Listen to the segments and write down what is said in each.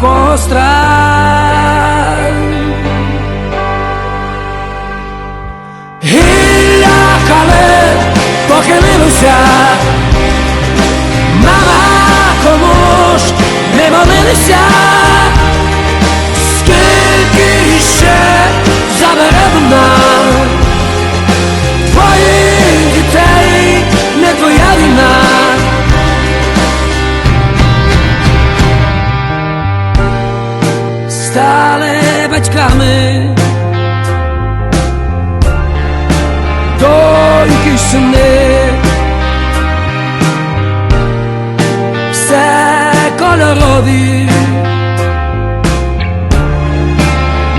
А Доньки й сини, все кольорові,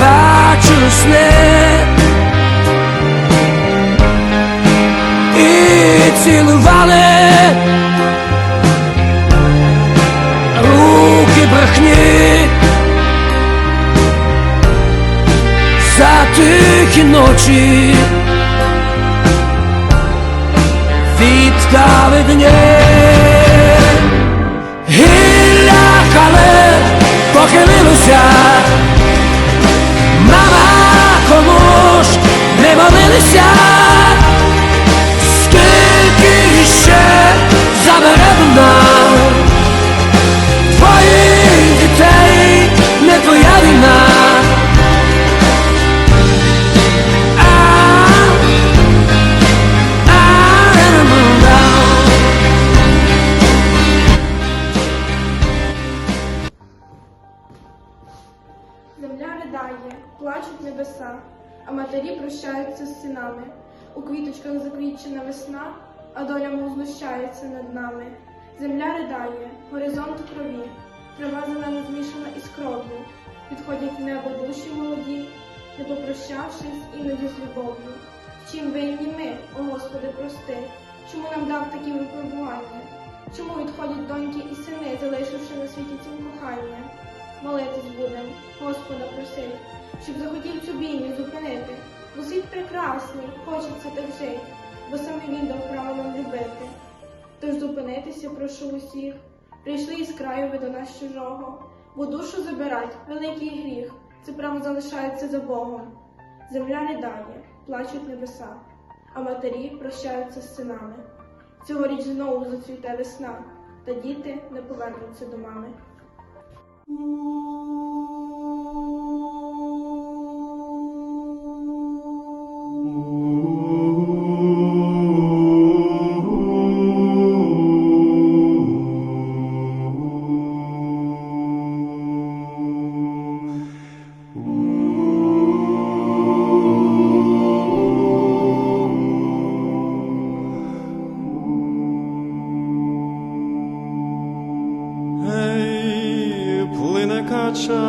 бачу сни і цілували тихі ночі. Віддали дні. Гілля кале похилилося, мама ж не молилися, небеса, а матері прощаються з синами. У квіточках заквітчена весна, а доля мов знущається над нами. Земля ридає, горизонт у крові, трава зелена змішана із кров'ю. Відходять в небо душі молоді, не попрощавшись іноді з любов'ю. Чим винні ми, о Господи, прости, чому нам дав такі випробування? Чому відходять доньки і сини, залишивши на світі цим кохання? Молитись будем, Господа просить, щоб захотів цю бійню зупинити. Бо світ прекрасний, хочеться так жити, бо саме він дав право нам любити. Тож зупинитися прошу усіх, прийшли із краю ви до нас чужого, бо душу забирать великий гріх, це право залишається за Богом. Земля ридає, плачуть небеса, а матері прощаються з синами. Цьогоріч знову зацвіте весна, та діти не повернуться до мами.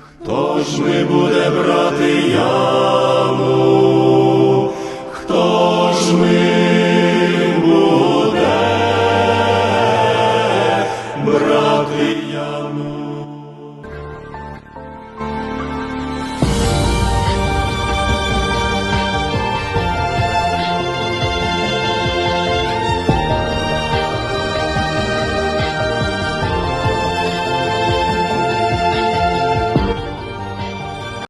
Хто ж ми буде брати я?